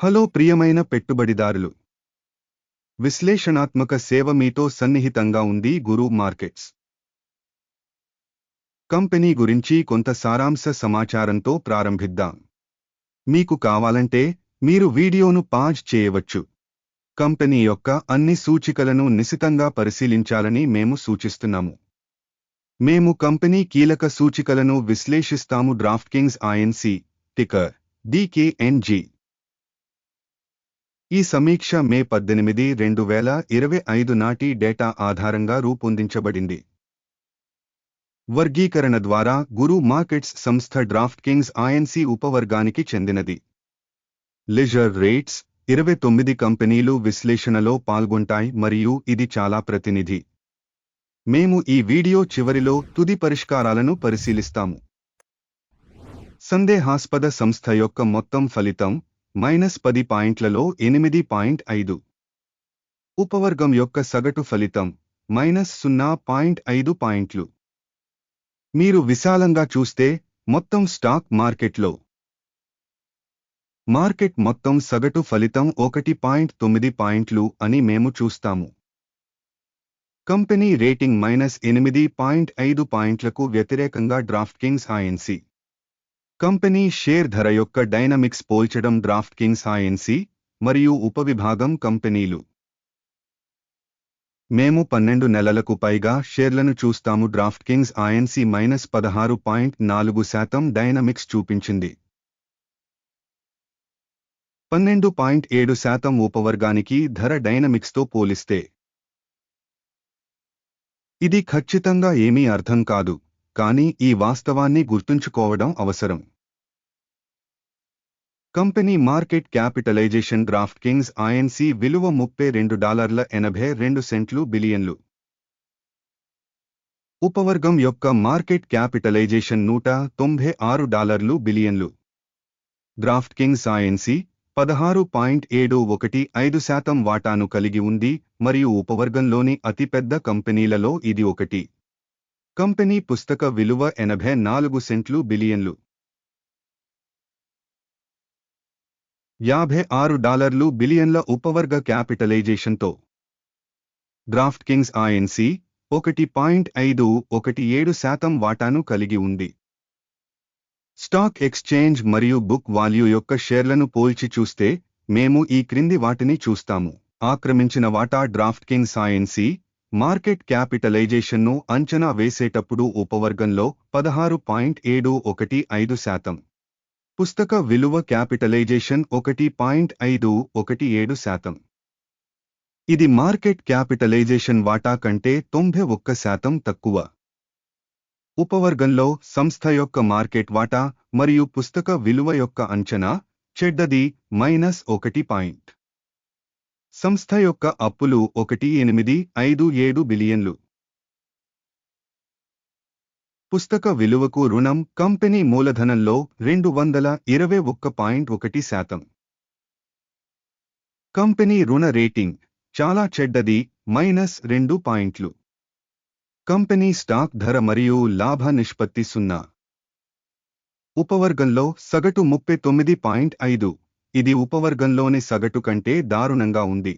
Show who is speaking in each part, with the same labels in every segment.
Speaker 1: Hello ప్రియమైన పెట్టుబడిదారులు. విశ్లేషణాత్మక సేవ మీతో సన్నిహితంగా ఉంది గురు మార్కెట్స్. కంపెనీ గురించి కొంత సారాంశ సమాచారంతో ప్రారంభిద్దాం. మీకు కావాలంటే మీరు వీడియోను పాజ్ చేయవచ్చు. కంపెనీ యొక్క అన్ని సూచికలను నిశితంగా పరిశీలించాలని మేము సూచిస్తున్నాము. మేము కంపెనీ కీలక సూచికలను విశ్లేషిస్తాము DraftKings INC ticker DKNG ఈ సమీక్ష మే పద్దెనిమిది రెండు వేల ఇరవై ఐదు నాటి డేటా ఆధారంగా రూపొందించబడింది. వర్గీకరణ ద్వారా గురు మార్కెట్స్ సంస్థ డ్రాఫ్ట్ కింగ్స్ ఐఎన్సీ ఉపవర్గానికి చెందినది. లిజర్ రేట్స్ ఇరవై తొమ్మిది కంపెనీలు విశ్లేషణలో పాల్గొంటాయి మరియు ఇది చాలా ప్రతినిధి. మేము ఈ వీడియో చివరిలో తుది పరిష్కారాలను పరిశీలిస్తాము. సందేహాస్పద సంస్థ యొక్క మొత్తం ఫలితం మైనస్ పది పాయింట్లలో ఎనిమిది పాయింట్ ఐదు. ఉపవర్గం యొక్క సగటు ఫలితం మైనస్ సున్నా పాయింట్ ఐదు పాయింట్లు. మీరు విశాలంగా చూస్తే మొత్తం స్టాక్ మార్కెట్లో. మార్కెట్ మొత్తం సగటు ఫలితం ఒకటి పాయింట్ తొమ్మిది పాయింట్లు అని మేము చూస్తాము. కంపెనీ రేటింగ్ మైనస్ ఎనిమిది పాయింట్ ఐదు పాయింట్లకు వ్యతిరేకంగా DraftKings INC company share ధర యొక్క డైనమిక్స్ పోల్చడం డ్రాఫ్ట్ కింగ్స్ ఐఎన్సి మరియు ఉపవిభాగం కంపెనీలు. మేము పన్నెండు నెలలకు పైగా షేర్లను చూస్తాము. డ్రాఫ్ట్ కింగ్స్ ఐఎన్సి మైనస్ పదహారు పాయింట్ నాలుగు శాతం డైనమిక్స్ చూపించింది. పన్నెండు పాయింట్ ఏడు శాతం ఉపవర్గానికి ధర డైనమిక్స్తో పోలిస్తే. ఇది ఖచ్చితంగా ఏమీ అర్థం కాదు. కానీ ఈ వాస్తవాన్ని గుర్తుంచుకోవడం అవసరం. Company market capitalisation DraftKings INC విలువ ముప్పై రెండు డాలర్ల ఎనభై రెండు సెంట్లు బిలియన్లు. ఉపవర్గం యొక్క మార్కెట్ క్యాపిటలైజేషన్ నూట తొంభై ఆరు డాలర్లు బిలియన్లు. డ్రాఫ్ట్ కింగ్స్ ఐఎన్సి పదహారు పాయింట్ ఏడు ఒకటి ఐదు శాతం వాటాను కలిగి ఉంది మరియు ఉపవర్గంలోని అతిపెద్ద కంపెనీలలో ఇది ఒకటి. కంపెనీ పుస్తక విలువ ఎనభై నాలుగు సెంట్లు బిలియన్లు. యాభై ఆరు డాలర్లు బిలియన్ల ఉపవర్గ క్యాపిటలైజేషన్తో. డ్రాఫ్ట్ కింగ్స్ ఐఎన్సి ఒకటి పాయింట్ ఐదు ఒకటి ఏడు శాతం వాటాను కలిగి ఉంది. స్టాక్ ఎక్స్చేంజ్ మరియు బుక్ వాల్యూ యొక్క షేర్లను పోల్చి చూస్తే మేము ఈ క్రింది వాటిని చూస్తాము. ఆక్రమించిన వాటా డ్రాఫ్ట్ కింగ్స్ ఐఎన్సి మార్కెట్ క్యాపిటలైజేషన్ను అంచనా వేసేటప్పుడు ఉపవర్గంలో పదహారు పాయింట్ ఏడు ఒకటి ఐదు శాతం. పుస్తక విలువ క్యాపిటలైజేషన్ ఒకటి పాయింట్ ఐదు ఒకటి ఏడు శాతం. ఇది మార్కెట్ క్యాపిటలైజేషన్ వాటా కంటే తొంభై ఒక్క శాతం తక్కువ. ఉపవర్గంలో సంస్థ యొక్క మార్కెట్ వాటా మరియు పుస్తక విలువ యొక్క అంచనా చెడ్డది మైనస్ ఒకటి పాయింట్. సంస్థ యొక్క అప్పులు ఒకటి ఎనిమిది ఐదు ఏడు బిలియన్లు. పుస్తక విలువకు రుణం కంపెనీ మూలధనంలో రెండు వందల ఇరవై ఒక్క పాయింట్ ఒకటి శాతం. కంపెనీ రుణ రేటింగ్ చాలా చెడ్డది మైనస్ రెండు పాయింట్లు. కంపెనీ స్టాక్ ధర మరియు లాభ నిష్పత్తి సున్నా. ఉపవర్గంలో సగటు ముప్పై తొమ్మిది పాయింట్ ఐదు. ఇది ఉపవర్గంలోని సగటు కంటే దారుణంగా ఉంది.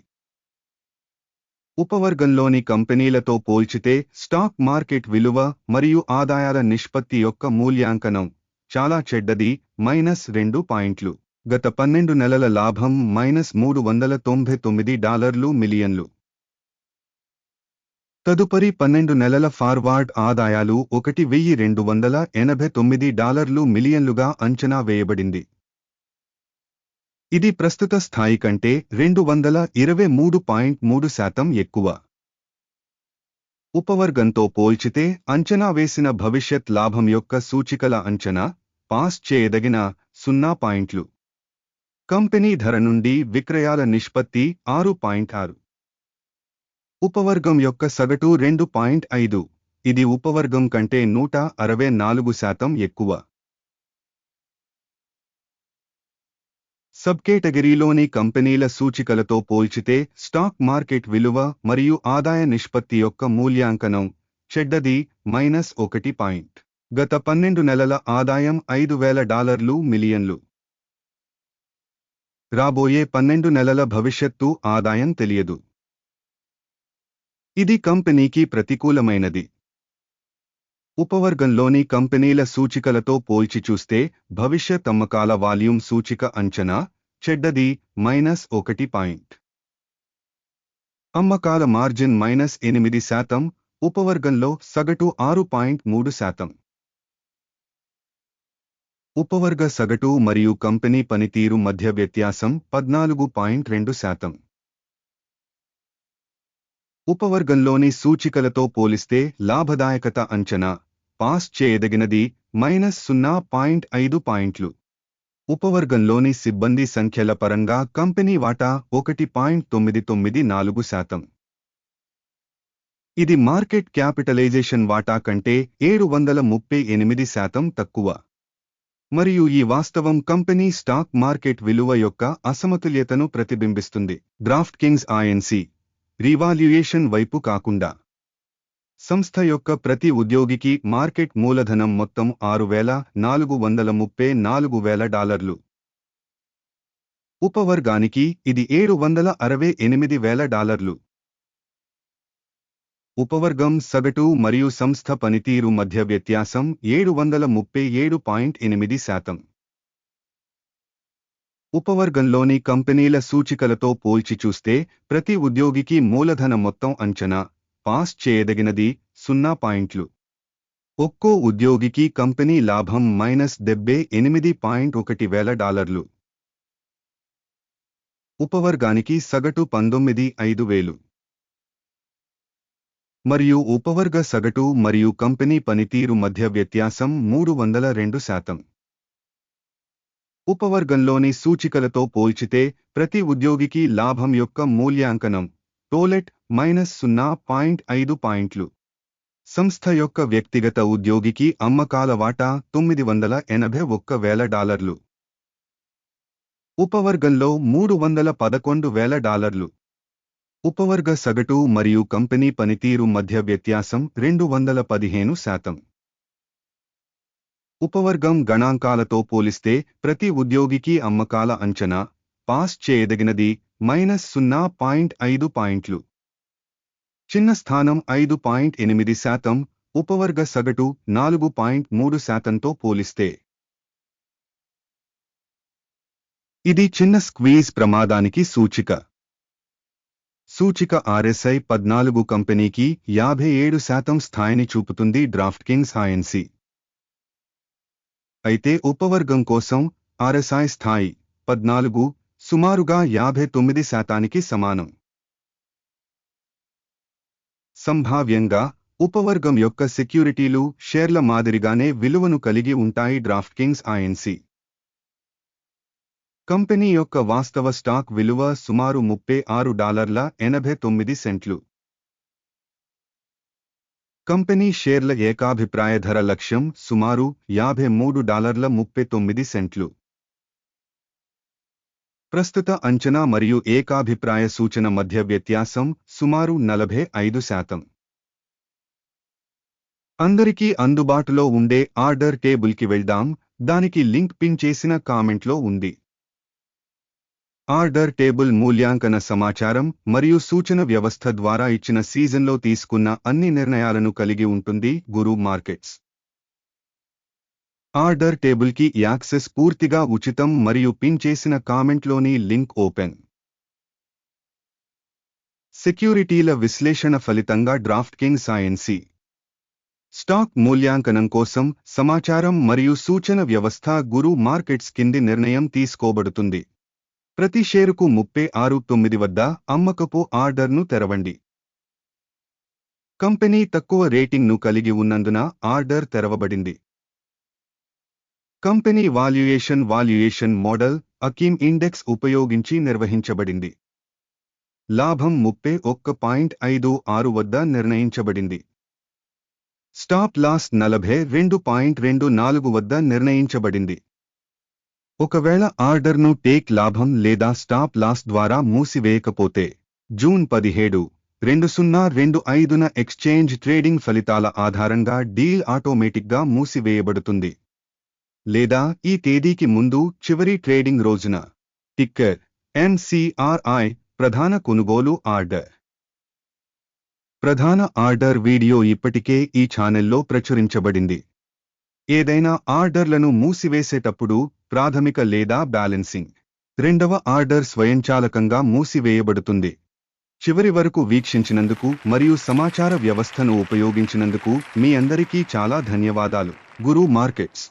Speaker 1: ఉపవర్గంలోని కంపెనీలతో పోల్చితే స్టాక్ మార్కెట్ విలువ మరియు ఆదాయాల నిష్పత్తి యొక్క మూల్యాంకనం చాలా చెడ్డది మైనస్ రెండు పాయింట్లు. గత పన్నెండు నెలల లాభం మైనస్ మూడు వందల తొంభై తొమ్మిది డాలర్లు మిలియన్లు. తదుపరి పన్నెండు నెలల ఫార్వార్డ్ ఆదాయాలు ఒకటి వెయ్యి రెండు వందల ఎనభై తొమ్మిది డాలర్లు మిలియన్లుగా అంచనా వేయబడింది. ఇది ప్రస్తుత స్థాయి కంటే రెండు వందల ఇరవై మూడు పాయింట్ మూడు శాతం ఎక్కువ. ఉపవర్గంతో పోల్చితే అంచనా వేసిన భవిష్యత్ లాభం యొక్క సూచికల అంచనా పాస్ చేయదగిన సున్నా పాయింట్లు. కంపెనీ ధర నుండి విక్రయాల నిష్పత్తి ఆరు పాయింట్ ఆరు. ఉపవర్గం యొక్క సగటు రెండు పాయింట్ ఐదు. ఇది ఉపవర్గం కంటే నూట అరవై నాలుగు శాతం ఎక్కువ. సబ్ కేటగిరీలోని కంపెనీల సూచికలతో పోల్చితే స్టాక్ మార్కెట్ విలువ మరియు ఆదాయ నిష్పత్తి యొక్క మూల్యాంకనం చెడ్డది మైనస్ ఒకటి పాయింట్. గత పన్నెండు నెలల ఆదాయం ఐదు వేల డాలర్లు మిలియన్లు. రాబోయే పన్నెండు నెలల భవిష్యత్తు ఆదాయం తెలియదు. ఇది కంపెనీకి ప్రతికూలమైనది. ఉపవర్గంలోని కంపెనీల సూచికలతో పోల్చి చూస్తే భవిష్యత్ అమ్మకాల వాల్యూమ్ సూచిక అంచనా చెడ్డది మైనస్ ఒకటి పాయింట్. అమ్మకాల మార్జిన్ మైనస్ ఎనిమిది శాతం ఉపవర్గంలో సగటు ఆరు పాయింట్ మూడు శాతం. ఉపవర్గ సగటు మరియు కంపెనీ పనితీరు మధ్య వ్యత్యాసం పద్నాలుగు పాయింట్ రెండు శాతం. ఉపవర్గంలోని సూచికలతో పోలిస్తే లాభదాయకత అంచనా పాస్ చేయదగినది మైనస్ సున్నా పాయింట్ ఐదు పాయింట్లు. ఉపవర్గంలోని సిబ్బంది సంఖ్యల పరంగా కంపెనీ వాటా ఒకటి పాయింట్ తొమ్మిది తొమ్మిది నాలుగు శాతం. ఇది మార్కెట్ క్యాపిటలైజేషన్ వాటా కంటే ఏడు వందల ముప్పై ఎనిమిది శాతం తక్కువ. మరియు ఈ వాస్తవం కంపెనీ స్టాక్ మార్కెట్ విలువ యొక్క అసమతుల్యతను ప్రతిబింబిస్తుంది. డ్రాఫ్ట్ కింగ్స్ ఐఎన్సి రీవాల్యుయేషన్ వైపు కాకుండా. సంస్థ యొక్క ప్రతి ఉద్యోగికి మార్కెట్ మూలధనం మొత్తం ఆరు వేల నాలుగు వందల ముప్పై నాలుగు వేల డాలర్లు. ఉపవర్గానికి ఇది ఏడు వందల అరవై ఎనిమిది వేల డాలర్లు. ఉపవర్గం సగటు మరియు సంస్థ పనితీరు మధ్య వ్యత్యాసం ఏడు వందల ముప్పై ఏడు పాయింట్ ఎనిమిది శాతం. ఉపవర్గంలోని కంపెనీల సూచికలతో పోల్చి చూస్తే ప్రతి ఉద్యోగికి మూలధన మొత్తం అంచనా పాస్ చేయదగినది సున్నా పాయింట్లు. ఒక్కో ఉద్యోగికి కంపెనీ లాభం మైనస్ డెబ్బై ఎనిమిది పాయింట్ ఒకటి వేల డాలర్లు. ఉపవర్గానికి సగటు పంతొమ్మిది ఐదు వేలు. మరియు ఉపవర్గ సగటు మరియు కంపెనీ పనితీరు మధ్య వ్యత్యాసం మూడు వందల రెండు శాతం. ఉపవర్గంలోని సూచికలతో పోల్చితే ప్రతి ఉద్యోగికి లాభం యొక్క మూల్యాంకనం టోలెట్ మైనస్ సున్నా పాయింట్ ఐదు పాయింట్లు. సంస్థ యొక్క వ్యక్తిగత ఉద్యోగికి అమ్మకాల వాటా తొమ్మిది వందల ఎనభై ఒక్క వేల డాలర్లు. ఉపవర్గంలో మూడు వందల పదకొండు వేల డాలర్లు. ఉపవర్గ సగటు మరియు కంపెనీ పనితీరు మధ్య వ్యత్యాసం రెండు వందల పదిహేను శాతం. ఉపవర్గం గణాంకాలతో పోలిస్తే ప్రతి ఉద్యోగికి అమ్మకాల అంచనా పాస్ చేయదగినది మైనస్ సున్నా పాయింట్ ఐదు పాయింట్లు. చిన్న స్థానం ఐదు పాయింట్ ఎనిమిది శాతం ఉపవర్గ సగటు నాలుగు పాయింట్ మూడు శాతంతో పోలిస్తే. ఇది చిన్న స్క్వీజ్ ప్రమాదానికి సూచిక. సూచిక ఆర్ఎస్ఐ పద్నాలుగు కంపెనీకి యాభై ఏడు శాతం స్థాయిని చూపుతుంది డ్రాఫ్ట్ కింగ్స్ ఐఎన్సి అయితే ఉపవర్గం కోసం ఆర్ఎస్ఐ స్థాయి పద్నాలుగు సుమారుగా యాభై తొమ్మిది శాతానికి సమానం. సంభావ్యంగా ఉపవర్గం యొక్క సెక్యూరిటీలు షేర్ల మాదిరిగానే విలువను కలిగి ఉంటాయి డ్రాఫ్ట్ కింగ్స్ ఐఎన్సి కంపెనీ యొక్క వాస్తవ స్టాక్ విలువ సుమారు ముప్పై ఆరు డాలర్ల ఎనభై తొమ్మిది సెంట్లు. కంపెనీ షేర్ల ఏకాభిప్రాయ ధర లక్ష్యం సుమారు యాభై మూడు డాలర్ల ముప్పై తొమ్మిది సెంట్లు. ప్రస్తుత అంచనా మరియు ఏకాభిప్రాయ సూచన మధ్య వ్యత్యాసం సుమారు నలభై ఐదు శాతం. అందరికీ అందుబాటులో ఉండే ఆర్డర్ టేబుల్కి వెళ్దాం దానికి లింక్ పిన్ చేసిన కామెంట్లో ఉంది. ఆర్డర్ టేబుల్ మూల్యాంకన సమాచారం మరియు సూచన వ్యవస్థ ద్వారా ఇచ్చిన సీజన్లో తీసుకున్న అన్ని నిర్ణయాలను కలిగి ఉంటుంది గురు మార్కెట్స్. ఆర్డర్ టేబుల్కి యాక్సెస్ పూర్తిగా ఉచితం మరియు పిన్ చేసిన కామెంట్లోని లింక్ ఓపెన్. సెక్యూరిటీల విశ్లేషణ ఫలితంగా డ్రాఫ్ట్ కింగ్ సాయన్సీ స్టాక్ మూల్యాంకనం కోసం సమాచారం మరియు సూచన వ్యవస్థ గురు మార్కెట్స్ కింది నిర్ణయం తీసుకోబడుతుంది. ప్రతి షేరుకు ముప్పై ఆరు తొమ్మిది వద్ద అమ్మకపు ఆర్డర్ను తెరవండి. కంపెనీ తక్కువ రేటింగ్ను కలిగి ఉన్నందున ఆర్డర్ తెరవబడింది. కంపెనీ వాల్యుయేషన్ వాల్యుయేషన్ మోడల్ అకీమ్ ఇండెక్స్ ఉపయోగించి నిర్వహించబడింది. లాభం ముప్పై ఒక్క పాయింట్ ఐదు ఆరు వద్ద నిర్ణయించబడింది. స్టాప్ లాస్ నలభై రెండు పాయింట్ రెండు నాలుగు వద్ద నిర్ణయించబడింది. ఒకవేళ ఆర్డర్ను టేక్ లాభం లేదా స్టాప్ లాస్ ద్వారా మూసివేయకపోతే జూన్ పదిహేడు రెండు సున్నా రెండు ఐదున ఎక్స్చేంజ్ ట్రేడింగ్ ఫలితాల ఆధారంగా డీల్ ఆటోమేటిక్గా మూసివేయబడుతుంది. లేదా ఈ తేదీకి ముందు చివరి ట్రేడింగ్ రోజున. టిక్కర్ ఎన్సిఆర్ఐ ప్రధాన కొనుగోలు ఆర్డర్. ప్రధాన ఆర్డర్ వీడియో ఇప్పటికే ఈ ఛానెల్లో ప్రచురించబడింది. ఏదైనా ఆర్డర్లను మూసివేసేటప్పుడు ప్రాథమిక లేదా బ్యాలెన్సింగ్. రెండవ ఆర్డర్ స్వయంచాలకంగా మూసివేయబడుతుంది. చివరి వరకు వీక్షించినందుకు మరియు సమాచార వ్యవస్థను ఉపయోగించినందుకు మీ అందరికీ చాలా ధన్యవాదాలు. గురు మార్కెట్స్.